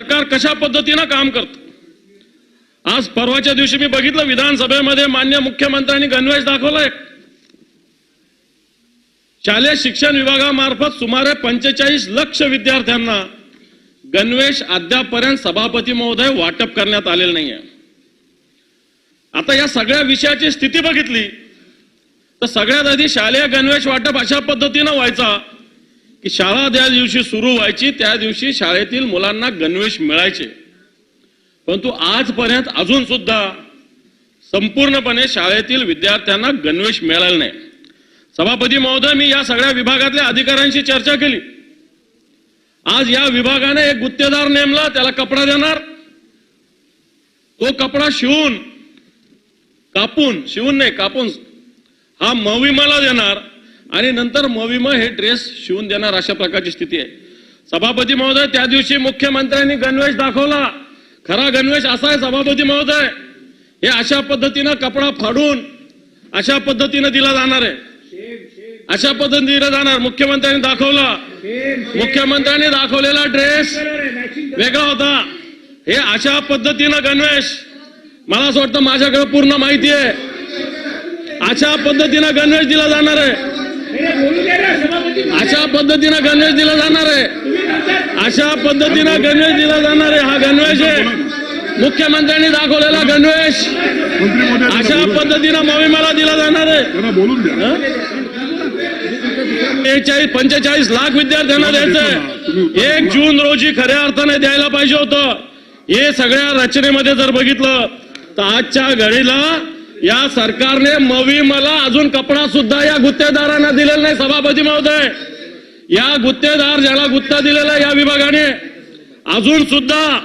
सरकार कशा पद्धतीनं काम करत? आज परवाच्या दिवशी मी बघितलं विधानसभेमध्ये मान्य मुख्यमंत्र्यांनी गणवेश दाखवलाय. शालेय शिक्षण विभागामार्फत सुमारे पंचेचाळीस लक्ष विद्यार्थ्यांना गणवेश अद्यापपर्यंत सभापती महोदय वाटप करण्यात आलेलं नाहीये. आता या सगळ्या विषयाची स्थिती बघितली तर सगळ्यात आधी शालेय गणवेश वाटप अशा पद्धतीनं व्हायचा की शाळा ज्या दिवशी सुरू व्हायची त्या दिवशी शाळेतील मुलांना गणवेश मिळायचे. परंतु आजपर्यंत अजून सुद्धा संपूर्णपणे शाळेतील विद्यार्थ्यांना गणवेश मिळालेला नाही. सभापती महोदय मी या सगळ्या विभागातल्या अधिकाऱ्यांशी चर्चा केली. आज या विभागाने एक गुत्तेदार नेमला त्याला कपडा देणार. तो कपडा शिवून कापून शिवून नाही कापून हा मविमाला देणार. आणि नंतर मविम हे ड्रेस शिवून देणार अशा प्रकारची स्थिती आहे. सभापती महोदय त्या दिवशी मुख्यमंत्र्यांनी गणवेश दाखवला. खरा गणवेश असा आहे सभापती महोदय हे अशा पद्धतीनं कपडा फाडून अशा पद्धतीनं दिला जाणार आहे. अशा पद्धतीने दिला जाणार. मुख्यमंत्र्यांनी दाखवला. मुख्यमंत्र्यांनी दाखवलेला ड्रेस वेगळा होता. हे अशा पद्धतीनं गणवेश मला असं वाटतं माझ्याकडे पूर्ण माहिती आहे. अशा पद्धतीनं गणवेश दिला जाणार आहे. अशा पद्धतीनं गणवेश दिला जाणार आहे. अशा पद्धतीनं गणवेश दिला जाणार आहे. हा गणवेश आहे. मुख्यमंत्र्यांनी दाखवलेला गणवेश. अशा पद्धतीनं मोहिमेला दिला जाणार आहे. बोलून द्या बेचाळीस पंचेचाळीस लाख विद्यार्थ्यांना द्यायचंय एक जून रोजी खऱ्या अर्थाने द्यायला पाहिजे होतं. हे सगळ्या रचनेमध्ये जर बघितलं तर आजच्या घडीला या सरकारने मविमला अजून कपडा सुद्धा या गुत्तेदारांना दिलेला नाही सभापती महोदय. या गुत्तेदार ज्याला गुत्ता दिलेला आहे या विभागाने अजून सुद्धा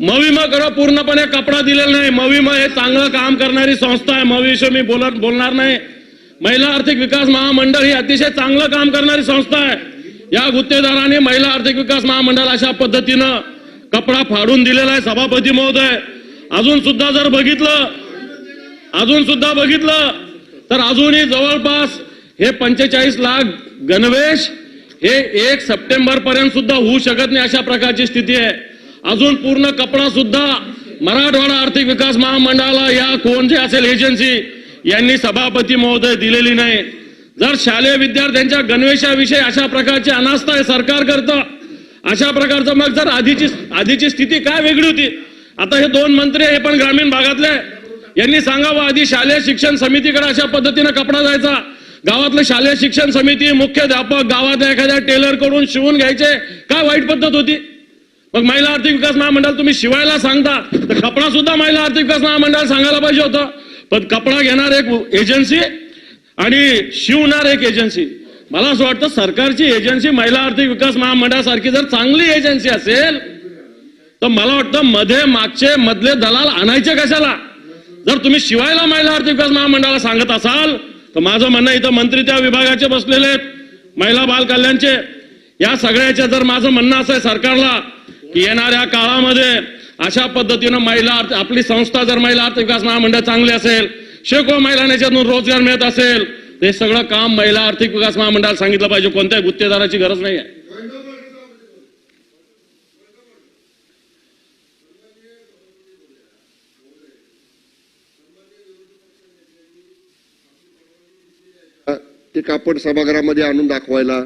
मविमाकडे पूर्णपणे कपडा दिलेला नाही. मविमा हे चांगलं काम करणारी संस्था आहे. मविषयी मी बोलत बोलणार नाही. महिला आर्थिक विकास महामंडळ ही अतिशय चांगलं काम करणारी संस्था आहे. या गुत्तेदाराने महिला आर्थिक विकास महामंडळ अशा पद्धतीनं कपडा फाडून दिलेला आहे सभापती महोदय. अजून सुद्धा जर बघितलं अजून सुद्धा बघितलं? तर अजूनही जवळपास हे पंचेचाळीस लाख गणवेश हे एक सप्टेंबर पर्यंत सुद्धा होऊ शकत नाही अशा प्रकारची स्थिती आहे. अजून पूर्ण कपडा सुद्धा मराठवाडा आर्थिक विकास महामंडळाला या कोण जे असेल एजन्सी यांनी सभापती महोदय दिलेली नाही. जर शालेय विद्यार्थ्यांच्या गणवेशाविषयी अशा प्रकारची अनास्था आहे सरकार करतं अशा प्रकारचं मग जर आधीची आधीची स्थिती काय वेगळी होती? आता हे दोन मंत्री हे पण ग्रामीण भागातले यांनी सांगावं आधी शालेय शिक्षण समितीकडे अशा पद्धतीनं कपडा जायचा. गावातलं शालेय शिक्षण समिती मुख्याध्यापक गावातल्या एखाद्या टेलरकडून शिवून घ्यायचे. काय वाईट पद्धत होती? मग महिला आर्थिक विकास महामंडळ तुम्ही शिवायला सांगता तर कपडा सुद्धा महिला आर्थिक विकास महामंडळ सांगायला पाहिजे होतं. पण कपडा घेणार एक एजन्सी आणि शिवणार एक एजन्सी. मला असं वाटतं सरकारची एजन्सी महिला आर्थिक विकास महामंडळासारखी जर चांगली एजन्सी असेल तर मला वाटतं मध्ये मागचे मधले दलाल आणायचे कशाला? जर तुम्ही शिवायला महिला आर्थिक विकास महामंडळाला सांगत असाल तर माझं म्हणणं इथं मंत्री त्या विभागाचे बसलेले आहेत महिला बाल कल्याणचे. या सगळ्याच्या जर माझं म्हणणं असं आहे सरकारला की येणाऱ्या काळामध्ये अशा पद्धतीनं महिला आपली संस्था जर महिला आर्थिक विकास महामंडळ चांगली असेल शेकडो महिलांना याच्यातून रोजगार मिळत असेल ते हे सगळं काम महिला आर्थिक विकास महामंडळाला सांगितलं पाहिजे. कोणत्याही गुत्तेदाराची गरज नाही आहे ते कापड सभागृहामध्ये आणून दाखवायला.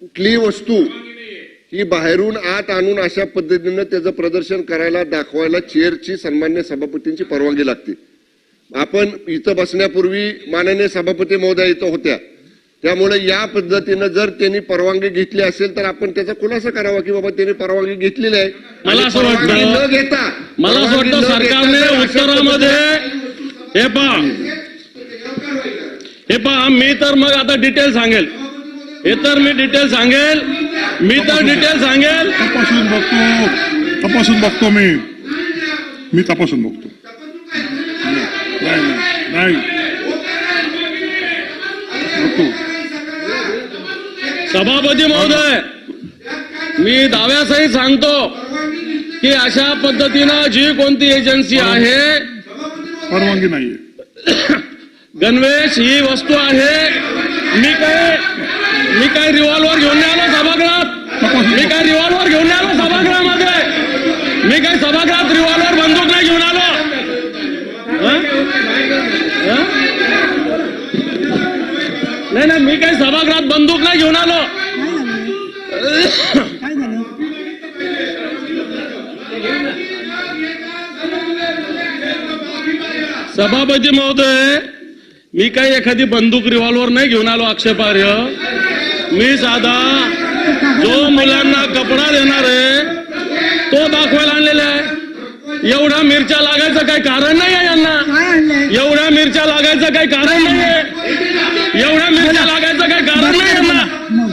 कुठलीही वस्तू ही बाहेरून आत आणून अशा पद्धतीनं त्याचं प्रदर्शन करायला दाखवायला चेअरची सन्मान्य सभापतींची परवानगी लागते. आपण इथं बसण्यापूर्वी माननीय सभापती महोदया इथं होत्या. त्यामुळे या पद्धतीनं जर त्यांनी परवानगी घेतली असेल तर आपण त्याचा खुलासा करावा की बाबा त्यांनी परवानगी घेतलेली आहे. मला असं वाटतं- न घेता मला असं वाटतं सरकारने उत्तरामध्ये हे पहा. हे पहा मी तर मग आता डिटेल सांगेल. हे तर मी डिटेल सांगेल. मी तर डिटेल सांगेल. तपासून बघतो. तपासून बघतो मी. मी तपासून बघतो. नाही सभापती महोदय मी दाव्यासही सांगतो की अशा पद्धतीनं जी कोणती एजन्सी आहे परवानगी नाहीये. गणवेश ही वस्तू आहे. मी काय मी काय रिव्हॉल्वर घेऊन आलो सभागृहात? मी काय रिव्हॉल्वर घेऊन आलो सभागृहामध्ये? मी काय सभागृहात रिव्हॉल्वर बंदूक नाही घेऊन आलो? नाही नाही मी काय सभागृहात बंदूक नाही घेऊन आलो? सभापती महोदय मी काही एखादी बंदूक रिव्हॉल्वर नाही घेऊन आलो आक्षेपार्ह. मी साधा जो मुलांना कपडा देणार आहे तो दाखवायला आणलेला आहे. एवढ्या मिरच्या लागायचं काही कारण नाही आहे यांना. एवढ्या मिरच्या लागायचं काही कारण नाही आहे. एवढ्या मिरच्या लागायचं काही कारण नाही यांना मग.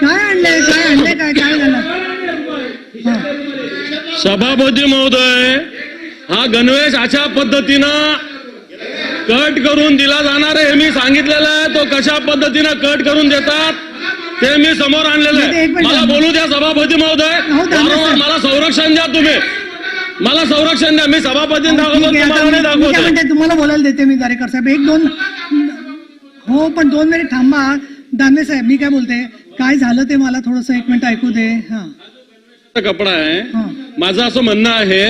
काय आणलंय? काय आणलंय? काय काय झालं. सभापती महोदय हा गणवेश अशा पद्धतीनं कट करून दिला जाणार आहे. हे मी सांगितलेलं आहे. तो कशा पद्धतीनं कट करून देतात ते मी समोर आणलेलं आहे. मला बोलू द्या सभापती महोदय. हो, वारंवार साहेब. मला संरक्षण द्या तुम्ही. मला संरक्षण द्या. मी सभापती दाखवतो तुम्हाला काय दाखवतो तुम्हाला बोलायला देते मी दारेकर साहेब. एक दोन. हो पण दोन मिनिट थांबा. दानवे साहेब मी काय बोलते? काय झालं ते मला थोडस एक मिनिट ऐकू दे. हा. कपडा आहे. हा. माझं असं म्हणणं आहे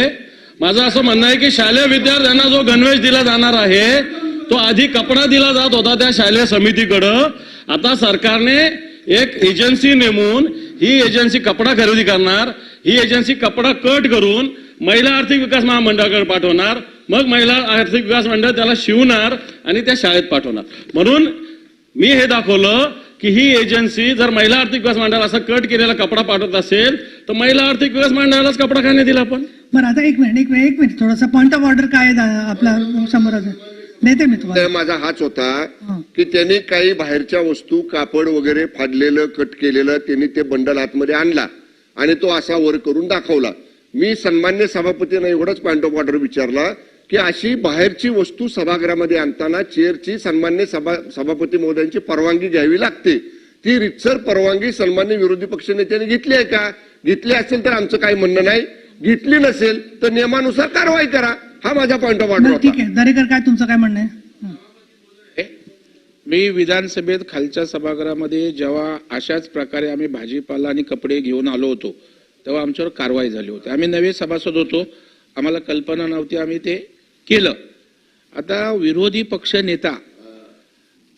माझं असं म्हणणं आहे की शालेय विद्यार्थ्यांना जो गणवेश दिला जाणार आहे तो आधी कपडा दिला जात होता त्या शालेय समितीकडं. आता सरकारने एक एजन्सी नेमून ही एजन्सी कपडा खरेदी करणार ही एजन्सी कपडा कट करून महिला आर्थिक विकास महामंडळाकडे पाठवणार मग महिला आर्थिक विकास मंडळ त्याला शिवणार आणि त्या शाळेत पाठवणार. म्हणून मी हे दाखवलं की ही एजन्सी जर महिला आर्थिक विकास मंडळाला असा कट केलेला कपडा पाठवत असेल तर महिला आर्थिक विकास मंडळालाच कपडा खाणे दिला आपण? बरं आता एक मिनिट एक मिनिट एक मिनिट. थोडस पॉइंट ऑफ ऑर्डर काय आहे आपला समोर देते मी तुम्हाला. माझा हाच होता. की त्यांनी काही बाहेरच्या वस्तू कापड वगैरे फाडलेलं कट केलेलं त्यांनी ते बंडल आतमध्ये आणला आणि तो असा वर करून दाखवला. मी सन्मान्य सभापतींना एवढंच पॉइंट ऑफ ऑर्डर विचारला की अशी बाहेरची वस्तू सभागृहामध्ये आणताना चेअरची सन्मान्य सभा सभापती महोदयांची परवानगी घ्यावी लागते. ती रितसर परवानगी सन्मान्य विरोधी पक्ष नेत्याने घेतली आहे का? घेतली असेल तर आमचं काही म्हणणं नाही. घेतली नसेल तर नियमानुसार कारवाई करा. हा माझा पॉइंट ऑफ ऑर्डर ठीक आहे. दरेकर काय तुमचं काय म्हणणं आहे? हं. मी विधानसभेत खालच्या सभागृहामध्ये जेव्हा अशाच प्रकारे आम्ही भाजीपाला आणि कपडे घेऊन आलो होतो तेव्हा आमच्यावर कारवाई झाली होती. आम्ही नवे सभासद होतो. आम्हाला कल्पना नव्हती आम्ही ते केलं. आता विरोधी पक्ष नेता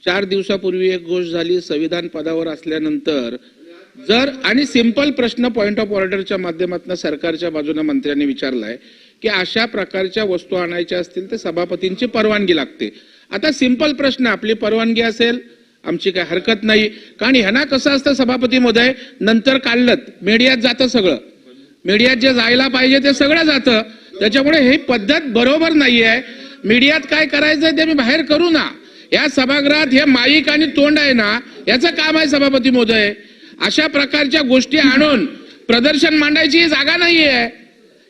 चार दिवसापूर्वी एक गोष्ट झाली. संविधान पदावर असल्यानंतर जर आणि सिंपल प्रश्न पॉइंट ऑफ ऑर्डरच्या माध्यमातून सरकारच्या बाजूने मंत्र्यांनी विचारलाय की अशा प्रकारच्या वस्तू आणायच्या असतील तर सभापतींची परवानगी लागते. आता सिंपल प्रश्न आपली परवानगी असेल आमची काय हरकत नाही. कारण ह्यांना कसं असतं सभापती मोदय नंतर काढलं मीडियात जातं सगळं. मीडियात जे जायला पाहिजे ते सगळं जातं. त्याच्यामुळे ही पद्धत बरोबर नाहीये. मीडियात काय करायचं ते मी बाहेर करू ना. या सभागृहात हे माईक आणि तोंड आहे ना याचं काम आहे सभापती मोदय अशा प्रकारच्या गोष्टी आणून प्रदर्शन मांडायची ही जागा नाहीये.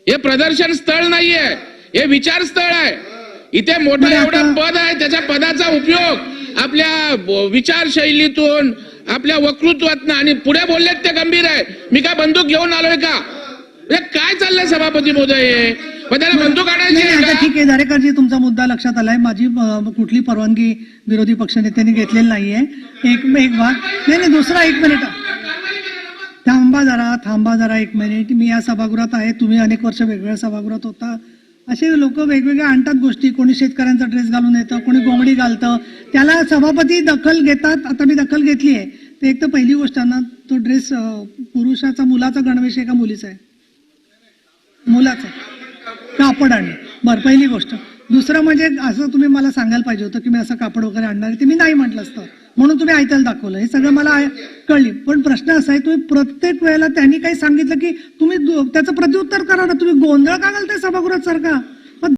हे प्रदर्शन स्थळ नाहीये. हे विचार स्थळ आहे. इथे मोठं आता- एवढं पद आहे त्याच्या पदाचा उपयोग आपल्या विचारशैलीतून आपल्या वक्तृत्वातनं आणि पुढे बोललेत ते गंभीर आहे. मी काय बंदूक घेऊन आलोय का? काय चाललंय सभापती महोदय हे? पण त्याला बंदूक आणायची नाही आहे आता का? ठीक आहे दारेकरजी तुमचा मुद्दा लक्षात आलाय. माझी अं, कुठली परवानगी विरोधी पक्षनेत्यांनी घेतलेली नाहीये. एक एक भाग नाही नाही दुसरा एक मिनिट. थांबा जरा थांबा जरा एक मिनिट. मी या सभागृहात आहे. तुम्ही अनेक वर्ष वेगवेगळ्या सभागृहात होता. असे लोक वेगवेगळ्या आणतात गोष्टी. कोणी शेतकऱ्यांचा ड्रेस घालून येतं कोणी गोंगडी घालतं. त्याला सभापती दखल घेतात. आता मी दखल घेतली आहे. तर एक तर पहिली गोष्ट आहे ना तो ड्रेस पुरुषाचा मुलाचा गणवेश आहे का मुलीचा आहे? मुलाचा कापड आणि बरं पहिली गोष्ट. दुसरं म्हणजे असं तुम्ही मला सांगायला पाहिजे होतं की मी असं कापड वगैरे आणणार ते मी नाही म्हटलं असतं. म्हणून तुम्ही ऐकायला दाखवलं. हे सगळं मला कळली. पण प्रश्न असा आहे तुम्ही प्रत्येक वेळेला त्यांनी काही सांगितलं की तुम्ही त्याचं प्रत्युत्तर करा ना. तुम्ही गोंधळ का घालताय सभागृहात सारखा?